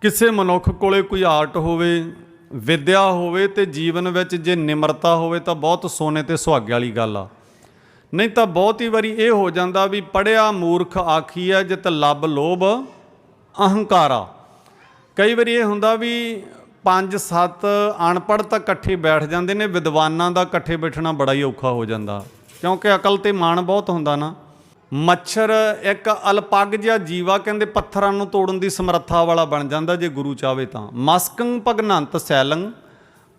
ਕਿਸੇ ਮਨੁੱਖ ਕੋਲੇ ਕੋਈ ਆਰਟ ਹੋਵੇ, ਵਿਦਿਆ ਹੋਵੇ ਤੇ ਜੀਵਨ ਵਿੱਚ ਜੇ ਨਿਮਰਤਾ ਹੋਵੇ ਤਾਂ ਬਹੁਤ ਸੋਨੇ ਤੇ ਸੁਹਾਗੇ ਵਾਲੀ ਗੱਲ ਆ। ਨਹੀਂ ਤਾਂ ਬਹੁਤ ਹੀ ਵਾਰੀ ਇਹ ਹੋ ਜਾਂਦਾ ਵੀ ਪੜਿਆ ਮੂਰਖ ਆਖੀਆ ਜਿਤ ਲੱਭ ਲੋਭ ਅਹੰਕਾਰਾ ਕਈ ਵਾਰੀ ਇਹ ਹੁੰਦਾ ਵੀ ਪੰਜ ਸੱਤ ਅਨਪੜ੍ਹ ਤਾਂ ਇਕੱਠੇ ਬੈਠ ਜਾਂਦੇ ਨੇ, ਵਿਦਵਾਨਾਂ ਦਾ ਇਕੱਠੇ ਬੈਠਣਾ ਬੜਾ ਹੀ ਔਖਾ ਹੋ ਜਾਂਦਾ। ਕਿਉਂਕਿ ਅਕਲ ਤੇ ਮਾਣ ਬਹੁਤ ਹੁੰਦਾ ਨਾ। ਮੱਛਰ ਇੱਕ ਅਲਪੱਗ ਜਿਹਾ ਜੀਵਾ ਕਹਿੰਦੇ ਪੱਥਰਾਂ ਨੂੰ ਤੋੜਨ ਦੀ ਸਮਰੱਥਾ ਵਾਲਾ ਬਣ ਜਾਂਦਾ ਜੇ ਗੁਰੂ ਚਾਵੇ ਤਾਂ। ਮਸਕੰ ਭਗਨੰਤ ਸੈਲੰ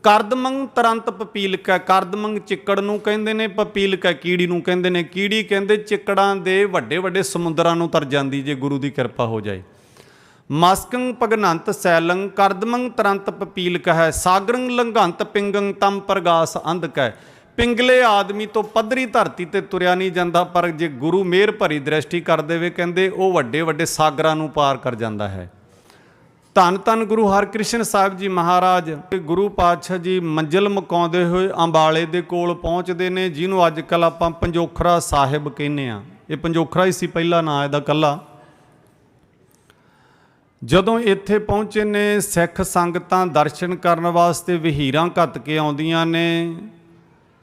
ਕਰਦਮੰਗ ਤਰੰਤ ਪਪੀਲਕਾ ਕਰਦਮੰਗ ਚਿੱਕੜ ਨੂੰ ਕਹਿੰਦੇ ਨੇ ਪਪੀਲਕਾ ਕੀੜੀ ਨੂੰ ਕਹਿੰਦੇ ਨੇ। ਕੀੜੀ ਕਹਿੰਦੇ ਚਿੱਕੜਾਂ ਦੇ ਵੱਡੇ ਵੱਡੇ ਸਮੁੰਦਰਾਂ ਨੂੰ ਤਰ ਜਾਂਦੀ ਜੇ ਗੁਰੂ ਦੀ ਕਿਰਪਾ ਹੋ ਜਾਏ। ਮਸਕੰ ਭਗਨੰਤ ਸੈਲੰ ਕਰਦਮੰਗ ਤਰੰਤ ਪਪੀਲ ਹੈ ਸਾਗਰੰ ਲੰਘੰਤ ਪਿੰਗੰ ਤਮ ਪ੍ਰਗਾਸ ਅੰਧ ਕੈ। ਪਿੰਗਲੇ ਆਦਮੀ ਤੋਂ ਪੱਧਰੀ ਧਰਤੀ ਤੇ ਤੁਰਿਆ ਨਹੀਂ ਜਾਂਦਾ, ਪਰ ਜੇ ਗੁਰੂ ਮਿਹਰ ਭਰੀ ਦ੍ਰਿਸ਼ਟੀ ਕਰ ਦੇਵੇ, ਕਹਿੰਦੇ ਉਹ ਵੱਡੇ ਵੱਡੇ ਸਾਗਰਾਂ ਨੂੰ ਪਾਰ ਕਰ ਜਾਂਦਾ ਹੈ। ਧੰਨ ਧੰਨ ਗੁਰੂ ਹਰਕ੍ਰਿਸ਼ਨ ਸਾਹਿਬ ਜੀ ਮਹਾਰਾਜ ਤੇ ਗੁਰੂ ਪਾਤਸ਼ਾਹ ਜੀ ਮੰਜ਼ਿਲ ਮੁਕਾਉਂਦੇ ਹੋਏ ਅੰਬਾਲੇ ਦੇ ਕੋਲ ਪਹੁੰਚਦੇ ਨੇ, ਜਿਹਨੂੰ ਅੱਜ ਕੱਲ ਆਪਾਂ ਪੰਜੋਖਰਾ ਸਾਹਿਬ ਕਹਿੰਦੇ ਆ ਇਹ ਪੰਜੋਖਰਾ ਹੀ ਸੀ ਪਹਿਲਾ ਨਾਂ, ਇਹਦਾ ਕੱਲਾ ਜਦੋਂ ਇੱਥੇ ਪਹੁੰਚੇ ਨੇ, ਸਿੱਖ ਸੰਗਤਾਂ ਦਰਸ਼ਨ ਕਰਨ ਵਾਸਤੇ ਵਹੀਰਾਂ ਘੱਟ ਕੇ ਆਉਂਦੀਆਂ ਨੇ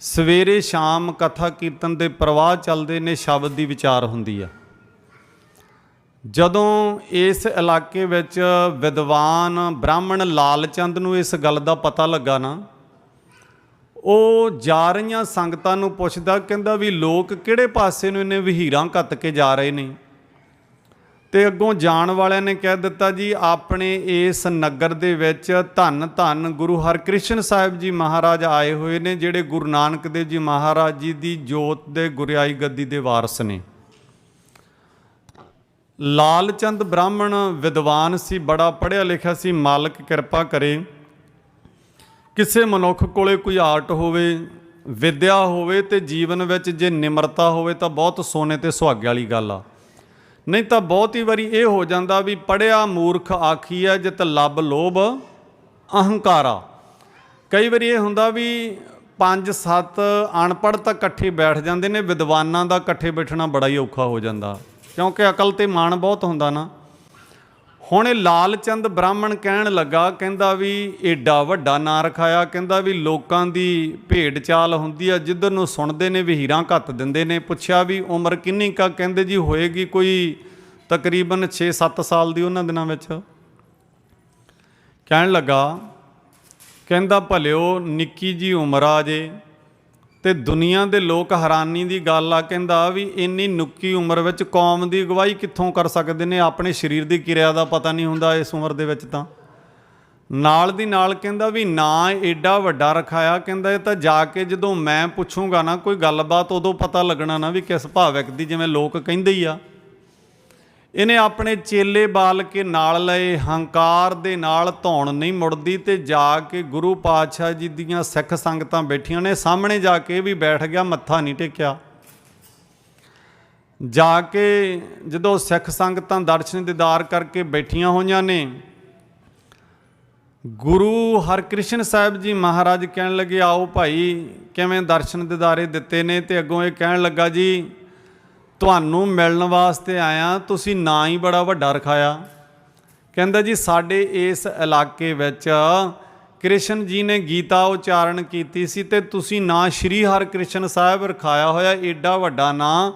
ਸਵੇਰੇ ਸ਼ਾਮ ਕਥਾ ਕੀਰਤਨ ਦੇ ਪ੍ਰਵਾਹ ਚੱਲਦੇ ਨੇ ਸ਼ਬਦ ਦੀ ਵਿਚਾਰ ਹੁੰਦੀ ਆ। ਜਦੋਂ ਇਸ ਇਲਾਕੇ ਵਿੱਚ ਵਿਦਵਾਨ ਬ੍ਰਾਹਮਣ ਲਾਲਚੰਦ ਨੂੰ ਇਸ ਗੱਲ ਦਾ ਪਤਾ ਲੱਗਾ ਨਾ, ਉਹ ਜਾ ਰਹੀਆਂ ਸੰਗਤਾਂ ਨੂੰ ਪੁੱਛਦਾ, ਕਹਿੰਦਾ ਵੀ ਲੋਕ ਕਿਹੜੇ ਪਾਸੇ ਨੂੰ ਇਹਨੇ ਵਹੀਰਾਂ ਕੱਤ ਕੇ ਜਾ ਰਹੇ ਨੇ? ਤੇ ਅੱਗੋਂ ਜਾਣ ਵਾਲਿਆਂ ਨੇ ਕਹਿ ਦਿੱਤਾ ਜੀ, ਆਪਣੇ ਇਸ ਨਗਰ ਦੇ ਵਿੱਚ ਧੰਨ ਧੰਨ ਗੁਰੂ ਹਰਕ੍ਰਿਸ਼ਨ ਸਾਹਿਬ ਜੀ ਮਹਾਰਾਜ ਆਏ ਹੋਏ ਨੇ, ਜਿਹੜੇ ਗੁਰੂ ਨਾਨਕ ਦੇਵ ਜੀ ਮਹਾਰਾਜ ਜੀ ਦੀ ਜੋਤ ਦੇ ਗੁਰਿਆਈ ਗੱਦੀ ਦੇ ਵਾਰਸ ਨੇ। ਲਾਲਚੰਦ ਬ੍ਰਾਹਮਣ ਵਿਦਵਾਨ ਸੀ, ਬੜਾ ਪੜ੍ਹਿਆ ਲਿਖਿਆ ਸੀ, ਮਾਲਕ ਕਿਰਪਾ ਕਰੇ। ਕਿਸੇ ਮਨੁੱਖ ਕੋਲੇ ਕੋਈ ਆਰਟ ਹੋਵੇ, ਵਿਦਿਆ ਹੋਵੇ ਤੇ ਜੀਵਨ ਵਿੱਚ ਜੇ ਨਿਮਰਤਾ ਹੋਵੇ ਤਾਂ ਬਹੁਤ ਸੋਨੇ ਤੇ ਸੁਹਾਗੇ ਵਾਲੀ ਗੱਲ ਆ। ਨਹੀਂ ਤਾਂ ਬਹੁਤ ਹੀ ਵਾਰੀ ਇਹ ਹੋ ਜਾਂਦਾ ਵੀ ਪੜਿਆ ਮੂਰਖ ਆਖੀਆ ਜਿਤ ਲੱਭ ਲੋਭ ਅਹੰਕਾਰਾ। ਕਈ ਵਾਰੀ ਇਹ ਹੁੰਦਾ ਵੀ ਪੰਜ ਸੱਤ ਅਨਪੜ੍ਹ ਤਾਂ ਇਕੱਠੇ ਬੈਠ ਜਾਂਦੇ ਨੇ, ਵਿਦਵਾਨਾਂ ਦਾ ਇਕੱਠੇ ਬੈਠਣਾ ਬੜਾ ਹੀ ਔਖਾ ਹੋ ਜਾਂਦਾ। ਕਿਉਂਕਿ ਅਕਲ ਤੇ ਮਾਣ ਬਹੁਤ ਹੁੰਦਾ ਨਾ। ਹੁਣ ਇਹ ਲਾਲਚੰਦ ਬ੍ਰਾਹਮਣ ਕਹਿਣ ਲੱਗਾ, ਕਹਿੰਦਾ ਵੀ ਏਡਾ ਵੱਡਾ ਨਾਂ ਰਖਾਇਆ, ਕਹਿੰਦਾ ਵੀ ਲੋਕਾਂ ਦੀ ਭੇਡ ਚਾਲ ਹੁੰਦੀ ਆ, ਜਿੱਧਰ ਨੂੰ ਸੁਣਦੇ ਨੇ ਵਹੀਰਾਂ ਘੱਤ ਦਿੰਦੇ ਨੇ। ਪੁੱਛਿਆ ਵੀ ਉਮਰ ਕਿੰਨੀ ਕਾ? ਕਹਿੰਦੇ ਜੀ ਹੋਏਗੀ ਕੋਈ ਤਕਰੀਬਨ 6-7 ਸਾਲ ਦੀ ਉਹਨਾਂ ਦਿਨਾਂ ਵਿੱਚ। ਕਹਿਣ ਲੱਗਾ, ਕਹਿੰਦਾ ਭਲਿਓ ਨਿੱਕੀ ਜੀ ਉਮਰ ਆ ਜੇ ਤੇ ਦੁਨੀਆ ਦੇ ਲੋਕ ਹੈਰਾਨੀ ਦੀ ਗੱਲ ਆ, ਕਹਿੰਦਾ ਵੀ ਇੰਨੀ ਨੁੱਕੀ ਉਮਰ ਵਿੱਚ ਕੌਮ ਦੀ ਅਗਵਾਈ ਕਿੱਥੋਂ ਕਰ ਸਕਦੇ ਨੇ? ਆਪਣੇ ਸਰੀਰ ਦੀ ਕਿਰਿਆ ਦਾ ਪਤਾ ਨਹੀਂ ਹੁੰਦਾ ਇਸ ਉਮਰ ਦੇ ਵਿੱਚ ਤਾਂ। ਨਾਲ ਦੀ ਨਾਲ ਕਹਿੰਦਾ ਵੀ ਨਾ ਏਡਾ ਵੱਡਾ ਰਖਾਇਆ, ਕਹਿੰਦਾ ਇਹ ਤਾਂ ਜਾ ਕੇ ਜਦੋਂ ਮੈਂ ਪੁੱਛੂੰਗਾ ਨਾ, ਕੋਈ ਗੱਲਬਾਤ ਉਦੋਂ ਪਤਾ ਲੱਗਣਾ ਨਾ ਵੀ ਕਿਸ ਭਾਵਿਕ ਦੀ, ਜਿਵੇਂ ਲੋਕ ਕਹਿੰਦੇ ਹੀ ਆ। ਇਹਨੇ ਆਪਣੇ ਚੇਲੇ ਬਾਲ ਕੇ ਨਾਲ ਲਏ, ਹੰਕਾਰ ਦੇ ਨਾਲ ਧੌਣ ਨਹੀਂ ਮੁੜਦੀ ਤੇ ਜਾ ਕੇ ਗੁਰੂ ਪਾਤਸ਼ਾਹ ਜੀ ਦੀਆਂ ਸਿੱਖ ਸੰਗਤਾਂ ਬੈਠੀਆਂ ਨੇ, ਸਾਹਮਣੇ ਜਾ ਕੇ ਵੀ ਬੈਠ ਗਿਆ, ਮੱਥਾ ਨਹੀਂ ਟੇਕਿਆ। ਜਾ ਕੇ ਜਦੋਂ ਸਿੱਖ ਸੰਗਤਾਂ ਦਰਸ਼ਨ ਦੀਦਾਰ ਕਰਕੇ ਬੈਠੀਆਂ ਹੋਈਆਂ ਨੇ, ਗੁਰੂ ਹਰਕ੍ਰਿਸ਼ਨ ਸਾਹਿਬ ਜੀ ਮਹਾਰਾਜ ਕਹਿਣ ਲੱਗੇ, ਆਓ ਭਾਈ, ਕਿਵੇਂ ਦਰਸ਼ਨ ਦਿਦਾਰੇ ਦਿੱਤੇ ਨੇ? ਤੇ ਅੱਗੋਂ ਇਹ ਕਹਿਣ ਲੱਗਾ, ਜੀ ਤੁਹਾਨੂੰ ਮਿਲਣ ਵਾਸਤੇ ਆਇਆ, ਤੁਸੀਂ ਨਾਂ ਹੀ ਬੜਾ ਵੱਡਾ ਰਖਾਇਆ। ਕਹਿੰਦਾ ਜੀ, ਸਾਡੇ ਇਸ ਇਲਾਕੇ ਵਿੱਚ ਕ੍ਰਿਸ਼ਨ ਜੀ ਨੇ ਗੀਤਾ ਉਚਾਰਨ ਕੀਤੀ ਸੀ ਤੇ ਤੁਸੀਂ ਨਾਂ ਸ਼੍ਰੀ ਹਰਕ੍ਰਿਸ਼ਨ ਸਾਹਿਬ ਰਖਾਇਆ ਹੋਇਆ, ਏਡਾ ਵੱਡਾ ਨਾਂ।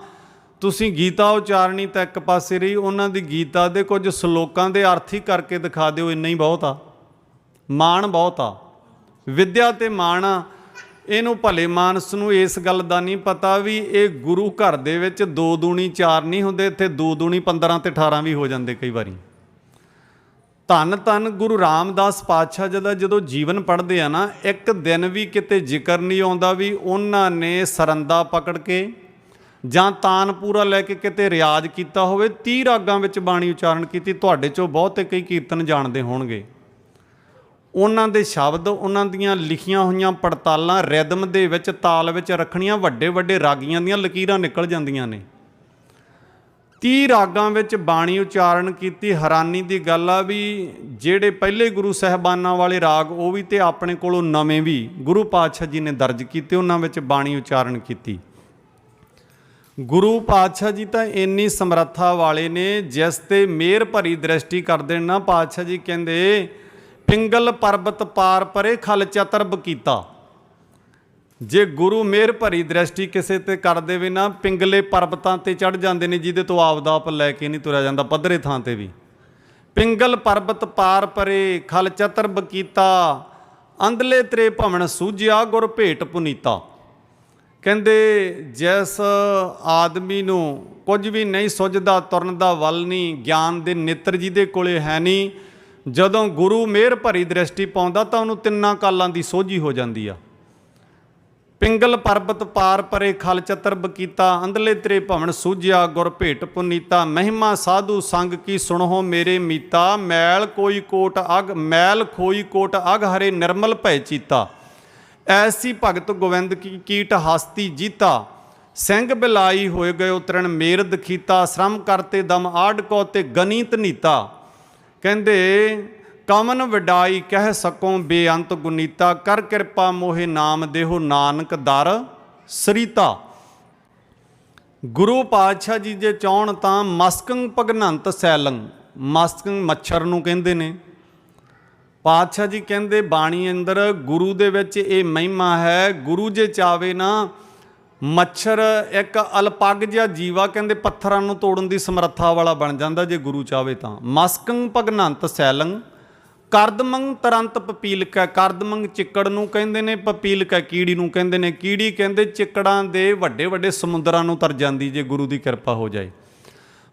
ਤੁਸੀਂ ਗੀਤਾ ਉਚਾਰਨੀ ਤਾਂ ਇੱਕ ਪਾਸੇ ਰਹੀ, ਉਹਨਾਂ ਦੀ ਗੀਤਾ ਦੇ ਕੁਝ ਸ਼ਲੋਕਾਂ ਦੇ ਅਰਥ ਹੀ ਕਰਕੇ ਦਿਖਾ ਦਿਓ, ਇੰਨਾ ਹੀ ਬਹੁਤ ਆ। ਮਾਣ ਬਹੁਤ ਆ। ਵਿਦਿਆ ਤੇ ਮਾਣ ਆ ਇਹਨੂੰ ਭਲੇ ਮਾਨਸ ਨੂੰ ਇਸ ਗੱਲ ਦਾ ਨਹੀਂ ਪਤਾ ਵੀ ਇਹ ਗੁਰੂ ਘਰ ਦੇ ਵਿੱਚ ਦੋ ਦੂਣੀ ਚਾਰ ਨਹੀਂ ਹੁੰਦੇ, ਇੱਥੇ ਦੋ ਦੂਣੀ 15 ਤੇ 18 ਵੀ ਹੋ ਜਾਂਦੇ ਕਈ ਵਾਰੀ। ਧੰਨ ਧੰਨ ਗੁਰੂ ਰਾਮਦਾਸ ਪਾਤਸ਼ਾਹ ਜੀ ਦਾ ਜਦੋਂ ਜੀਵਨ ਪੜ੍ਹਦੇ ਆ ਨਾ, ਇੱਕ ਦਿਨ ਵੀ ਕਿਤੇ ਜ਼ਿਕਰ ਨਹੀਂ ਆਉਂਦਾ ਵੀ ਉਹਨਾਂ ਨੇ ਸਰੰਦਾ ਪਕੜ ਕੇ ਜਾਂ ਤਾਨਪੂਰਾ ਲੈ ਕੇ ਕਿਤੇ ਰਿਆਜ਼ ਕੀਤਾ ਹੋਵੇ 30 ਰਾਗਾਂ ਵਿੱਚ ਬਾਣੀ ਉਚਾਰਨ ਕੀਤੀ। ਤੁਹਾਡੇ ਚੋਂ ਬਹੁਤੇ ਕਈ ਕੀਰਤਨ ਜਾਣਦੇ ਹੋਣਗੇ। ਉਹਨਾਂ ਦੇ ਸ਼ਬਦ, ਉਹਨਾਂ ਦੀਆਂ ਲਿਖੀਆਂ ਹੋਈਆਂ ਪੜਤਾਲਾਂ ਰਿਦਮ ਦੇ ਵਿੱਚ, ਤਾਲ ਵਿੱਚ ਰੱਖਣੀਆਂ, ਵੱਡੇ ਵੱਡੇ ਰਾਗੀਆਂ ਦੀਆਂ ਲਕੀਰਾਂ ਨਿਕਲ ਜਾਂਦੀਆਂ ਨੇ। 30 ਰਾਗਾਂ ਵਿੱਚ ਬਾਣੀ ਉਚਾਰਨ ਕੀਤੀ, ਹੈਰਾਨੀ ਦੀ ਗੱਲ ਆ ਵੀ ਜਿਹੜੇ ਪਹਿਲੇ ਗੁਰੂ ਸਹਿਬਾਨਾਂ ਵਾਲੇ ਰਾਗ, ਉਹ ਵੀ ਤੇ ਆਪਣੇ ਕੋਲੋਂ ਨਵੇਂ ਵੀ ਗੁਰੂ ਪਾਤਸ਼ਾਹ ਜੀ ਨੇ ਦਰਜ ਕੀਤੇ, ਉਹਨਾਂ ਵਿੱਚ ਬਾਣੀ ਉਚਾਰਨ ਕੀਤੀ। ਗੁਰੂ ਪਾਤਸ਼ਾਹ ਜੀ ਤਾਂ ਇੰਨੀ ਸਮਰੱਥਾ ਵਾਲੇ ਨੇ, ਜਿਸ ਤੇ ਮਿਹਰ ਭਰੀ ਦ੍ਰਿਸ਼ਟੀ ਕਰਦੇ ਨਾ, ਪਾਤਸ਼ਾਹ ਜੀ ਕਹਿੰਦੇ ਪਿੰਗਲ ਪਰਬਤ ਪਾਰ ਪਰੇ ਖਲ ਚਤਰਬ ਕੀਤਾ। ਜੇ ਗੁਰੂ ਮਿਹਰ ਭਰੀ ਦ੍ਰਿਸ਼ਟੀ ਕਿਸੇ ਤੇ ਕਰ ਦੇਵੇ ਨਾ, ਪਿੰਗਲੇ ਪਰਬਤਾਂ ਤੇ ਚੜ ਜਾਂਦੇ ਨੇ, ਜਿਹਦੇ ਤੋਂ ਆਪਦਾ ਆਪ ਲੈ ਕੇ ਨਹੀਂ ਤੁਰਿਆ ਜਾਂਦਾ, ਪੱਧਰੇ ਥਾਂ ਤੇ ਵੀ। ਪਿੰਗਲ ਪਰਬਤ ਪਾਰ ਪਰੇ ਖਲ ਚਤਰਬ ਕੀਤਾ, ਅੰਧਲੇ ਤਰੇ ਭਵਨ ਸੂਝਿਆ ਗੁਰ ਭੇਟ ਪੁਨੀਤਾ। ਕਹਿੰਦੇ, ਜਿਸ ਆਦਮੀ ਨੂੰ ਕੁਝ ਵੀ ਨਹੀਂ ਸੁਝਦਾ, ਤੁਰਨ ਦਾ ਵੱਲ ਨਹੀਂ, ਗਿਆਨ ਦੇ ਨੇਤਰ ਜਿਹਦੇ ਕੋਲੇ ਹੈ ਨਹੀਂ ਜਦੋਂ ਗੁਰੂ ਮਿਹਰ ਭਰੀ ਦ੍ਰਿਸ਼ਟੀ ਪਾਉਂਦਾ ਤਾਂ ਉਹਨੂੰ ਤਿੰਨਾਂ ਕਾਲਾਂ ਦੀ ਸੋਝੀ ਹੋ ਜਾਂਦੀ ਆ। ਪਿੰਗਲ ਪਰਬਤ ਪਾਰ ਪਰੇ ਖਲ ਚਤਰ ਬਕੀਤਾ ਅੰਧਲੇ ਤੇਰੇ ਭਵਨ ਸੂਝਿਆ, ਗੁਰ ਭੇਟ ਪੁਨੀਤਾ, ਮਹਿਮਾ ਸਾਧੂ ਸੰਗ ਕੀ ਸੁਣੋ ਮੇਰੇ ਮੀਤਾ, ਮੈਲ ਕੋਈ ਕੋਟ ਅਗ, ਮੈਲ ਖੋਈ ਕੋਟ ਅਗ ਹਰੇ ਨਿਰਮਲ ਭੈ ਚੀਤਾ। ਐਸੀ ਭਗਤ ਗੋਵਿੰਦ ਕੀ ਕੀਟ ਹਸਤੀ ਜੀਤਾ, ਸਿੰਘ ਬਿਲਾਈ ਹੋਏ ਗਏ ਉਤਰਨ ਮੇਰ ਦਖੀਤਾ, ਸ਼ਰਮ ਕਰਤੇ ਦਮ ਆੜ ਕੋ ਤੇ ਗਨੀਤ ਨੀਤਾ। ਕਹਿੰਦੇ, ਕਮਨ ਵਡਾਈ ਕਹਿ ਸਕੋ ਬੇਅੰਤ ਗੁਨੀਤਾ, ਕਰ ਕਿਰਪਾ ਮੋਹਿ ਨਾਮ ਦੇਹੋ ਨਾਨਕ ਦਰ ਸਰੀਤਾ। ਗੁਰੂ ਪਾਤਸ਼ਾਹ ਜੀ ਜੇ ਚਾਹਣ ਤਾਂ ਮਸਕੰ ਭਗਨੰਤ ਸੈਲੰ। ਮਸਕੰ ਮੱਛਰ ਨੂੰ ਕਹਿੰਦੇ ਨੇ। ਪਾਤਸ਼ਾਹ ਜੀ ਕਹਿੰਦੇ, ਬਾਣੀ ਅੰਦਰ ਗੁਰੂ ਦੇ ਵਿੱਚ ਇਹ ਮਹਿਮਾ ਹੈ, ਗੁਰੂ ਜੇ ਚਾਵੇ ਨਾ ਮੱਛਰ ਇੱਕ ਅਲਪੱਗ ਜਿਹਾ ਜੀਵਾ ਕਹਿੰਦੇ ਪੱਥਰਾਂ ਨੂੰ ਤੋੜਨ ਦੀ ਸਮਰੱਥਾ ਵਾਲਾ ਬਣ ਜਾਂਦਾ ਜੇ ਗੁਰੂ ਚਾਵੇ ਤਾਂ। ਮਸਕੰ ਭਗਨੰਤ ਸੈਲੰ ਕਰਦਮੰਗ ਤਰੰਤ ਪਪੀਲਕਾ ਕਰਦਮੰਗ ਚਿੱਕੜ ਨੂੰ ਕਹਿੰਦੇ ਨੇ, ਪਪੀਲਕਾ ਕੀੜੀ ਨੂੰ ਕਹਿੰਦੇ ਨੇ, ਕੀੜੀ ਕਹਿੰਦੇ ਚਿੱਕੜਾਂ ਦੇ ਵੱਡੇ ਵੱਡੇ ਸਮੁੰਦਰਾਂ ਨੂੰ ਤਰ ਜਾਂਦੀ ਜੇ ਗੁਰੂ ਦੀ ਕਿਰਪਾ ਹੋ ਜਾਏ।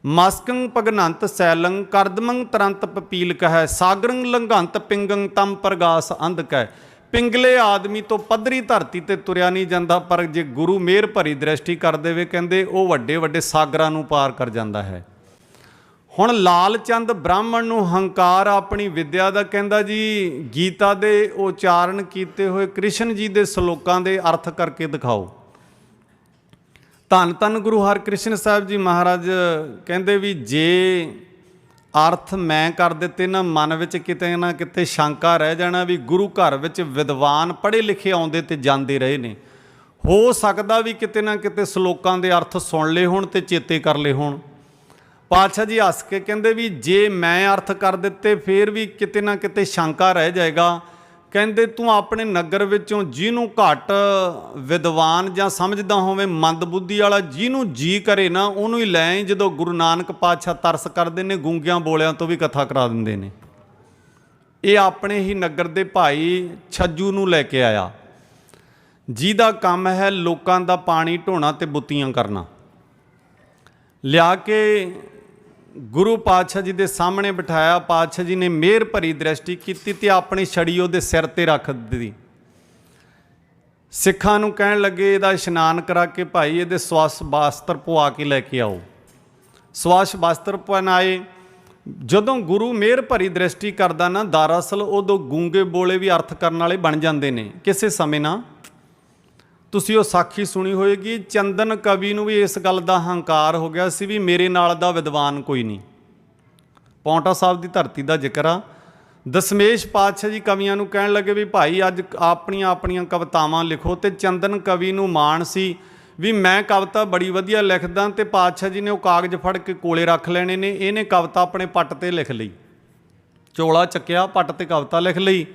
ਮਸਕੰ ਭਗਨੰਤ ਸੈਲੰ ਕਰਦਮੰਗ ਤਰੰਤ ਪਪੀਲਕ ਹੈ ਸਾਗਰੰ ਲੰਘੰਤ ਪਿੰਗੰ ਤਮ ਪ੍ਰਗਾਸ ਅੰਧਕ ਹੈ ਪਿੰਗਲੇ ਆਦਮੀ ਤੋਂ ਪੱਧਰੀ ਧਰਤੀ ਤੇ ਤੁਰਿਆ ਨਹੀਂ ਜਾਂਦਾ, ਪਰ ਜੇ ਗੁਰੂ ਮਿਹਰ ਭਰੀ ਦ੍ਰਿਸ਼ਟੀ ਕਰ ਦੇਵੇ, ਕਹਿੰਦੇ ਉਹ ਵੱਡੇ ਵੱਡੇ ਸਾਗਰਾਂ ਨੂੰ ਪਾਰ ਕਰ ਜਾਂਦਾ ਹੈ। ਹੁਣ ਲਾਲ ਚੰਦ ਬ੍ਰਾਹਮਣ ਨੂੰ ਹੰਕਾਰ ਆਪਣੀ ਵਿਦਿਆ ਦਾ ਕਹਿੰਦਾ ਜੀ, ਗੀਤਾ ਦੇ ਉਚਾਰਨ ਕੀਤੇ ਹੋਏ ਕ੍ਰਿਸ਼ਨ ਜੀ ਦੇ ਸ਼ਲੋਕਾਂ ਦੇ ਅਰਥ ਕਰਕੇ ਦਿਖਾਓ। ਧੰਨ ਧੰਨ ਗੁਰੂ ਹਰਕ੍ਰਿਸ਼ਨ ਸਾਹਿਬ ਜੀ ਮਹਾਰਾਜ, ਕਹਿੰਦੇ ਵੀ ਜੇ ਅਰਥ ਮੈਂ ਕਰ ਦਿੱਤੇ ਨਾ, ਮਨ ਵਿੱਚ ਕਿਤੇ ਨਾ ਕਿਤੇ ਸ਼ੰਕਾ ਰਹਿ ਜਾਣਾ ਵੀ ਗੁਰੂ ਘਰ ਵਿੱਚ ਵਿਦਵਾਨ ਪੜ੍ਹੇ ਲਿਖੇ ਆਉਂਦੇ ਤੇ ਜਾਂਦੇ ਰਹੇ ਨੇ। ਹੋ ਸਕਦਾ ਵੀ ਕਿਤੇ ਨਾ ਕਿਤੇ ਸ਼ਲੋਕਾਂ ਦੇ ਅਰਥ ਸੁਣ ਲਏ ਹੋਣ ਤੇ ਚੇਤੇ ਕਰ ਲਏ ਹੋਣ। ਪਾਤਸ਼ਾਹ ਜੀ ਹੱਸ ਕੇ ਕਹਿੰਦੇ ਵੀ ਜੇ ਮੈਂ ਅਰਥ ਕਰ ਦਿੱਤੇ, ਫੇਰ ਵੀ ਕਿਤੇ ਨਾ ਕਿਤੇ ਸ਼ੰਕਾ ਰਹਿ ਜਾਏਗਾ। ਕਹਿੰਦੇ, ਤੂੰ ਆਪਣੇ ਨਗਰ ਵਿੱਚੋਂ ਜਿਹਨੂੰ ਘੱਟ ਵਿਦਵਾਨ ਜਾਂ ਸਮਝਦਾ ਹੋਵੇ ਮੰਦ ਬੁੱਧੀ ਵਾਲਾ ਜਿਹਨੂੰ ਜੀ ਕਰੇ ਨਾ, ਉਹਨੂੰ ਹੀ ਲੈ ਜਦੋਂ ਗੁਰੂ ਨਾਨਕ ਪਾਤਸ਼ਾਹ ਤਰਸ ਕਰਦੇ ਨੇ, ਗੂੰਗਿਆਂ ਬੋਲਿਆਂ ਤੋਂ ਵੀ ਕਥਾ ਕਰਾ ਦਿੰਦੇ ਨੇ। ਇਹ ਆਪਣੇ ਹੀ ਨਗਰ ਦੇ ਭਾਈ ਛੱਜੂ ਨੂੰ ਲੈ ਕੇ ਆਇਆ। ਜਿਹਦਾ ਕੰਮ ਹੈ ਲੋਕਾਂ ਦਾ ਪਾਣੀ ਢੋਣਾ ਤੇ ਬੁੱਤੀਆਂ ਕਰਨਾ। ਲਿਆ ਕੇ ਗੁਰੂ ਪਾਤਸ਼ਾਹ ਜੀ ਦੇ ਸਾਹਮਣੇ ਬਿਠਾਇਆ, ਪਾਤਸ਼ਾਹ ਜੀ ਨੇ ਮਿਹਰ ਭਰੀ ਦ੍ਰਿਸ਼ਟੀ ਕੀਤੀ ਤੇ ਆਪਣੀ ਛੜੀ ਉਹਦੇ ਸਿਰ ਤੇ ਰੱਖ ਦਿੱਤੀ। ਸਿੱਖਾਂ ਨੂੰ ਕਹਿਣ ਲੱਗੇ, ਇਹਦਾ ਇਸ਼ਨਾਨ ਕਰਾ ਕੇ ਭਾਈ, ਇਹਦੇ ਸਵਾਸ ਬਾਸਤਰ ਪਵਾ ਕੇ ਲੈ ਕੇ ਆਓ। ਸਵਾਸ ਬਾਸਤਰ ਪਹਿਨਾਏ ਜਦੋਂ ਗੁਰੂ ਮਿਹਰ ਭਰੀ ਦ੍ਰਿਸ਼ਟੀ ਕਰਦਾ ਨਾ ਦਰਅਸਲ ਉਦੋਂ ਗੂੰਗੇ ਬੋਲੇ ਵੀ ਅਰਥ ਕਰਨ ਵਾਲੇ ਬਣ ਜਾਂਦੇ ਨੇ। ਕਿਸੇ ਸਮੇਂ ਨਾ ਤੁਸੀਂ ਉਹ ਸਾਖੀ ਸੁਣੀ ਹੋਏਗੀ। ਚੰਦਨ ਕਵੀ ਨੂੰ ਵੀ ਇਸ ਗੱਲ ਦਾ ਹੰਕਾਰ ਹੋ ਗਿਆ ਸੀ ਵੀ ਮੇਰੇ ਨਾਲ ਦਾ ਵਿਦਵਾਨ ਕੋਈ ਨਹੀਂ। ਪੌਂਟਾ ਸਾਹਿਬ ਦੀ ਧਰਤੀ ਦਾ ਜ਼ਿਕਰ ਆ। ਦਸਮੇਸ਼ ਪਾਤਸ਼ਾਹ ਜੀ ਕਵੀਆਂ ਨੂੰ ਕਹਿਣ ਲੱਗੇ ਵੀ ਭਾਈ ਅੱਜ ਆਪਣੀਆਂ ਆਪਣੀਆਂ ਕਵਿਤਾਵਾਂ ਲਿਖੋ ਤੇ ਚੰਦਨ ਕਵੀ ਨੂੰ ਮਾਣ ਸੀ ਵੀ ਮੈਂ ਕਵਿਤਾ ਬੜੀ ਵਧੀਆ ਲਿਖਦਾ ਤੇ ਪਾਤਸ਼ਾਹ ਜੀ ਨੇ ਉਹ ਕਾਗਜ਼ ਫੜ ਕੇ ਕੋਲੇ ਰੱਖ ਲੈਣੇ ਨੇ। ਇਹਨੇ ਕਵਿਤਾ ਆਪਣੇ ਪੱਟ ਤੇ ਲਿਖ ਲਈ। ਚੋਲਾ ਚੱਕਿਆ, ਪੱਟ ਤੇ ਕਵਿਤਾ ਲਿਖ ਲਈ।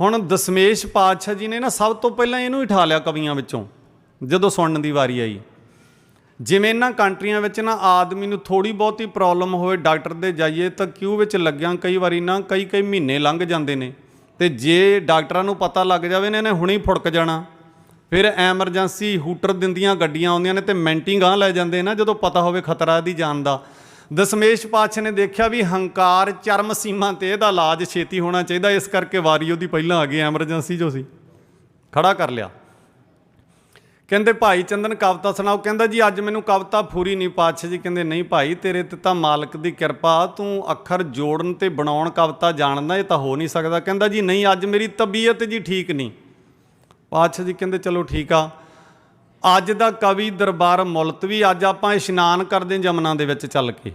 ਹੁਣ ਦਸਮੇਸ਼ ਪਾਤਸ਼ਾਹ ਜੀ ਨੇ ਨਾ ਸਭ ਤੋਂ ਪਹਿਲਾਂ ਇਹਨੂੰ ਹੀ ਠਾ ਲਿਆ ਕਵੀਆਂ ਵਿੱਚੋਂ, ਜਦੋਂ ਸੁਣਨ ਦੀ ਵਾਰੀ ਆਈ। ਜਿਵੇਂ ਇਹਨਾਂ ਕੰਟਰੀਆਂ ਵਿੱਚ ਨਾ ਆਦਮੀ ਨੂੰ ਥੋੜੀ ਬਹੁਤੀ ਪ੍ਰੋਬਲਮ ਹੋਵੇ ਡਾਕਟਰ ਦੇ ਜਾਈਏ ਤਾਂ ਕਿਊ ਵਿੱਚ ਲੱਗਿਆ ਕਈ ਵਾਰੀ ਨਾ ਕਈ ਕਈ ਮਹੀਨੇ ਲੰਘ ਜਾਂਦੇ ਨੇ। ਤੇ ਜੇ ਡਾਕਟਰਾਂ ਨੂੰ ਪਤਾ ਲੱਗ ਜਾਵੇ ਨੇ ਇਹਨੇ ਹੁਣੇ ਹੀ ਫੁੜਕ ਜਾਣਾ। ਫਿਰ ਐਮਰਜੈਂਸੀ ਹੂਟਰ ਦਿੰਦੀਆਂ ਗੱਡੀਆਂ ਆਉਂਦੀਆਂ ਨੇ ਤੇ ਮੈਂਟੀ ਗਾਂ ਲੈ ਜਾਂਦੇ ਨਾ ਜਦੋਂ ਪਤਾ ਹੋਵੇ ਖਤਰਾ ਦੀ ਜਾਨ ਦਾ। ਦਸਮੇਸ਼ ਪਾਤਸ਼ਾਹ ਨੇ ਦੇਖਿਆ ਵੀ ਹੰਕਾਰ ਚਰਮ ਸੀਮਾ ਤੇ ਇਹਦਾ ਇਲਾਜ ਛੇਤੀ ਹੋਣਾ ਚਾਹੀਦਾ, ਇਸ ਕਰਕੇ ਵਾਰੀ ਉਹਦੀ ਪਹਿਲਾਂ ਆ ਗਈ, ਐਮਰਜੈਂਸੀ ਜੋ ਸੀ, ਖੜਾ ਕਰ ਲਿਆ। ਕਹਿੰਦੇ, ਭਾਈ ਚੰਦਨ ਕਵਿਤਾ ਸੁਣਾਓ। ਕਹਿੰਦਾ, ਜੀ, ਅੱਜ ਮੈਨੂੰ ਕਵਿਤਾ ਫੂਰੀ ਨਹੀਂ, ਪਾਤਸ਼ਾਹ ਜੀ ਕਹਿੰਦੇ, ਨਹੀਂ ਭਾਈ, ਤੇਰੇ ਤੇ ਤਾਂ ਮਾਲਕ ਦੀ ਕਿਰਪਾ, ਤੂੰ ਅੱਖਰ ਜੋੜਨ ਤੇ ਬਣਾਉਣ ਕਵਿਤਾ ਜਾਣਦਾ, ਇਹ ਤਾਂ ਹੋ ਨਹੀਂ ਸਕਦਾ। ਕਹਿੰਦਾ, ਜੀ, ਨਹੀਂ, ਅੱਜ ਮੇਰੀ ਤਬੀਅਤ ਜੀ ਠੀਕ ਨਹੀਂ। ਪਾਤਸ਼ਾਹ ਜੀ ਕਹਿੰਦੇ, ਚਲੋ ਠੀਕ ਆ। ਅੱਜ ਦਾ ਕਵੀ ਦਰਬਾਰ ਮੁਲਤਵੀ ਅੱਜ ਆਪਾਂ ਇਸ਼ਨਾਨ ਕਰਦੇ ਹਾਂ ਜਮਨਾ ਦੇ ਵਿੱਚ ਚੱਲ ਕੇ।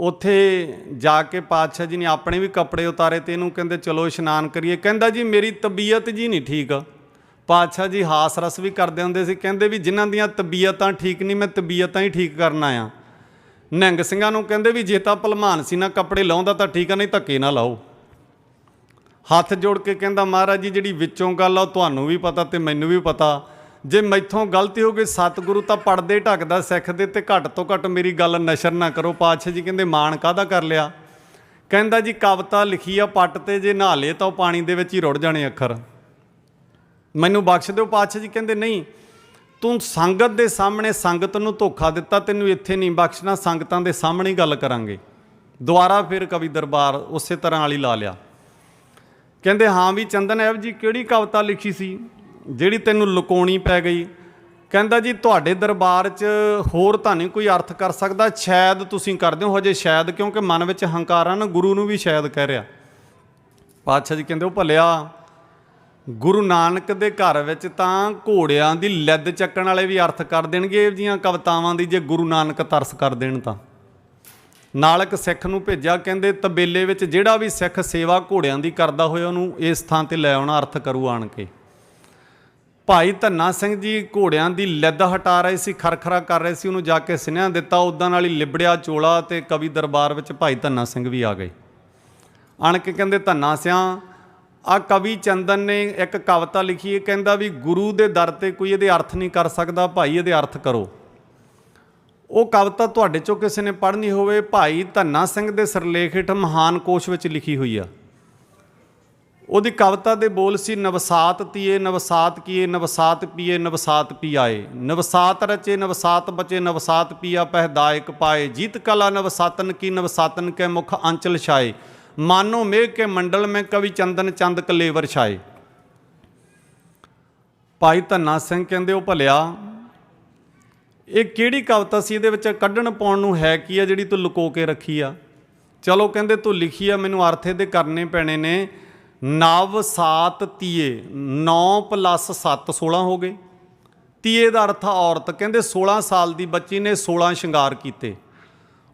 ਉੱਥੇ ਜਾ ਕੇ ਪਾਤਸ਼ਾਹ ਜੀ ਨੇ ਆਪਣੇ ਵੀ ਕੱਪੜੇ ਉਤਾਰੇ ਤੇ ਇਹਨੂੰ ਕਹਿੰਦੇ, ਚਲੋ ਇਸ਼ਨਾਨ ਕਰੀਏ। ਕਹਿੰਦਾ ਜੀ, ਮੇਰੀ ਤਬੀਅਤ ਜੀ ਨਹੀਂ ਠੀਕ। ਪਾਤਸ਼ਾਹ ਜੀ ਹਾਸ ਰਸ ਵੀ ਕਰਦੇ ਹੁੰਦੇ ਸੀ। ਕਹਿੰਦੇ ਵੀ, ਜਿਨ੍ਹਾਂ ਦੀਆਂ ਤਬੀਅਤਾਂ ਠੀਕ ਨਹੀਂ, ਮੈਂ ਤਬੀਅਤਾਂ ਹੀ ਠੀਕ ਕਰਨ ਆਇਆ। ਨਿਹੰਗ ਸਿੰਘਾਂ ਨੂੰ ਕਹਿੰਦੇ ਵੀ, ਜੇ ਤਾਂ ਭਲਮਾਨ ਸੀ ਨਾ ਕੱਪੜੇ ਲਾਉਂਦਾ ਤਾਂ ਠੀਕ ਆ, ਨਹੀਂ ਧੱਕੇ ਨਾ ਲਾਓ। ਹੱਥ ਜੋੜ ਕੇ ਕਹਿੰਦਾ, ਮਹਾਰਾਜ ਜੀ, ਜਿਹੜੀ ਵਿੱਚੋਂ ਗੱਲ ਆ ਉਹ ਤੁਹਾਨੂੰ ਵੀ ਪਤਾ ਤੇ ਮੈਨੂੰ ਵੀ ਪਤਾ। ਜੇ ਮੈਥੋਂ ਗਲਤੀ ਹੋ ਗਈ ਸਤਿਗੁਰੂ ਤਾਂ ਪੜਦੇ ਢੱਕਦਾ ਸਿੱਖ ਦੇ ਤੇ ਘੱਟ ਤੋਂ ਘੱਟ ਮੇਰੀ ਗੱਲ ਨਸ਼ਰ ਨਾ ਕਰੋ। ਪਾਤਸ਼ਾਹ ਜੀ ਕਹਿੰਦੇ, ਮਾਣ ਕਾਹਦਾ ਕਰ ਲਿਆ? ਕਹਿੰਦਾ ਜੀ, ਕਵਿਤਾ ਲਿਖੀ ਆ ਪੱਟ ਤੇ, ਜੇ ਨਹਾ ਲਏ ਤਾਂ ਉਹ ਪਾਣੀ ਦੇ ਵਿੱਚ ਹੀ ਰੁੜ ਜਾਣੇ ਅੱਖਰ। ਮੈਨੂੰ ਬਖਸ਼ ਦਿਓ ਪਾਤਸ਼ਾਹ ਜੀ, ਕਹਿੰਦੇ ਨਹੀਂ, ਤੂੰ ਸੰਗਤ ਦੇ ਸਾਹਮਣੇ ਸੰਗਤ ਨੂੰ ਧੋਖਾ ਦਿੱਤਾ, ਤੈਨੂੰ ਇੱਥੇ ਨਹੀਂ ਬਖਸ਼ਣਾ, ਸੰਗਤਾਂ ਦੇ ਸਾਹਮਣੇ ਗੱਲ ਕਰਾਂਗੇ। ਦੁਬਾਰਾ ਫਿਰ ਕਵੀ ਦਰਬਾਰ ਉਸੇ ਤਰ੍ਹਾਂ ਵਾਲੀ ਲਾ ਲਿਆ। ਕਹਿੰਦੇ, ਹਾਂ ਵੀ ਚੰਦਨ ਐਬ ਜੀ, ਕਿਹੜੀ ਕਵਿਤਾ ਲਿਖੀ ਸੀ? ਜਿਹੜੀ ਤੈਨੂੰ ਲੁਕਾਉਣੀ ਪੈ ਗਈ, ਕਹਿੰਦਾ ਜੀ ਤੁਹਾਡੇ ਦਰਬਾਰ 'ਚ ਹੋਰ ਤਾਂ ਨਹੀਂ ਕੋਈ ਅਰਥ ਕਰ ਸਕਦਾ, ਸ਼ਾਇਦ ਤੁਸੀਂ ਕਰਦੇ ਹੋ, ਹਜੇ ਸ਼ਾਇਦ, ਕਿਉਂਕਿ ਮਨ ਵਿੱਚ ਹੰਕਾਰ ਆ ਨਾ ਗੁਰੂ ਨੂੰ ਵੀ ਸ਼ਾਇਦ ਕਹਿ ਰਿਹਾ। ਪਾਤਸ਼ਾਹ ਜੀ ਕਹਿੰਦੇ, ਉਹ ਭਲਿਆ, ਗੁਰੂ ਨਾਨਕ ਦੇ ਘਰ ਵਿੱਚ ਤਾਂ ਘੋੜਿਆਂ ਦੀ ਲਿੱਦ ਚੱਕਣ ਵਾਲੇ ਵੀ ਅਰਥ ਕਰ ਦੇਣਗੇ, ਇਹ ਜੀਆਂ ਕਵਿਤਾਵਾਂ ਦੀ ਜੇ ਗੁਰੂ ਨਾਨਕ ਤਰਸ ਕਰ ਦੇਣ ਤਾਂ। ਨਾਲਕ ਸਿੱਖ ਨੂੰ ਭੇਜਿਆ, ਕਹਿੰਦੇ, ਤਬੇਲੇ ਵਿੱਚ ਜਿਹੜਾ ਵੀ ਸਿੱਖ ਸੇਵਾ ਘੋੜਿਆਂ ਦੀ ਕਰਦਾ ਹੋਇਆ ਉਹਨੂੰ ਇਸ ਥਾਂ ਤੇ ਲੈ ਆਉਣਾ, ਅਰਥ ਕਰੂ ਆਣ ਕੇ। ਭਾਈ ਧੰਨਾ ਸਿੰਘ ਜੀ ਘੋੜਿਆਂ ਦੀ ਲਿੱਦ ਹਟਾ ਰਹੇ ਸੀ, ਖਰਖਰਾ ਕਰ ਰਹੇ ਸੀ, ਉਹਨੂੰ ਜਾ ਕੇ ਸੁਨੇਹਾ ਦਿੱਤਾ। ਉਦਾਂ ਨਾਲ ਹੀ ਲਿਬੜਿਆ ਚੋਲਾ ਤੇ ਕਵੀ ਦਰਬਾਰ ਵਿੱਚ ਭਾਈ ਧੰਨਾ ਸਿੰਘ ਵੀ ਆ ਗਏ। ਆਣ ਕੇ ਕਹਿੰਦੇ, ਧੰਨਾ ਸਿਆ ਆ ਕਵੀ ਚੰਦਨ ਨੇ ਇੱਕ ਕਵਿਤਾ ਲਿਖੀ ਹੈ ਕਹਿੰਦਾ ਵੀ ਗੁਰੂ ਦੇ ਦਰ ਤੇ ਕੋਈ ਇਹਦੇ ਅਰਥ ਨਹੀਂ ਕਰ ਸਕਦਾ, ਭਾਈ ਇਹਦੇ ਅਰਥ ਕਰੋ। ਉਹ ਕਵਿਤਾ ਤੁਹਾਡੇ ਚੋਂ ਕਿਸੇ ਨੇ ਪੜ੍ਹਨੀ ਹੋਵੇ, ਭਾਈ ਧੰਨਾ ਸਿੰਘ ਦੇ ਸਿਰਲੇਖ ਹੇਠ ਮਹਾਨ ਕੋਸ਼ ਵਿੱਚ ਲਿਖੀ ਹੋਈ ਆ। ਉਹਦੀ ਕਵਿਤਾ ਦੇ ਬੋਲ ਸੀ, ਨਵਸਾਤ ਤੀਏ ਨਵਸਾਤ ਕੀਏ, ਨਵਸਾਤ ਪੀਏ, ਨਵਸਾਤ ਪੀ ਆਏ ਨਵਸਾਤ ਰਚੇ, ਨਵਸਾਤ ਬਚੇ, ਨਵਸਾਤ ਪੀਆ ਪਹਿਦਾਇਕ ਪਾਏ। ਜੀਤ ਕਲਾ ਨਵਸਾਤਨ ਕੀ, ਨਵਸਾਤਨ ਕੇ ਮੁਖ ਅੰਚਲ ਛਾਏ। ਮਾਨੋ ਮੇਘ ਕੇ ਮੰਡਲ ਮੈਂ ਕਵੀ ਚੰਦਨ ਚੰਦ ਕਲੇਵਰ ਛਾਏ। ਭਾਈ ਧੰਨਾ ਸਿੰਘ ਕਹਿੰਦੇ, ਉਹ ਭਲਿਆ, ਇਹ ਕਿਹੜੀ ਕਵਿਤਾ ਸੀ? ਇਹਦੇ ਵਿੱਚ ਕੱਢਣ ਪਾਉਣ ਨੂੰ ਹੈ ਕੀ ਆ ਜਿਹੜੀ ਤੂੰ ਲੁਕੋ ਕੇ ਰੱਖੀ ਆ? ਚਲੋ ਕਹਿੰਦੇ, ਤੂੰ ਲਿਖੀ ਆ, ਮੈਨੂੰ ਅਰਥ ਦੇ ਕਰਨੇ ਪੈਣੇ ਨੇ। ਨਵ ਸਾਤ ਤੀਏ 9 7 16 ਹੋ ਗਏ। ਤੀਏ ਦਾ ਅਰਥ ਔਰਤ, ਕਹਿੰਦੇ 16 ਸਾਲ ਦੀ ਬੱਚੀ ਨੇ 16 ਸ਼ਿੰਗਾਰ ਕੀਤੇ।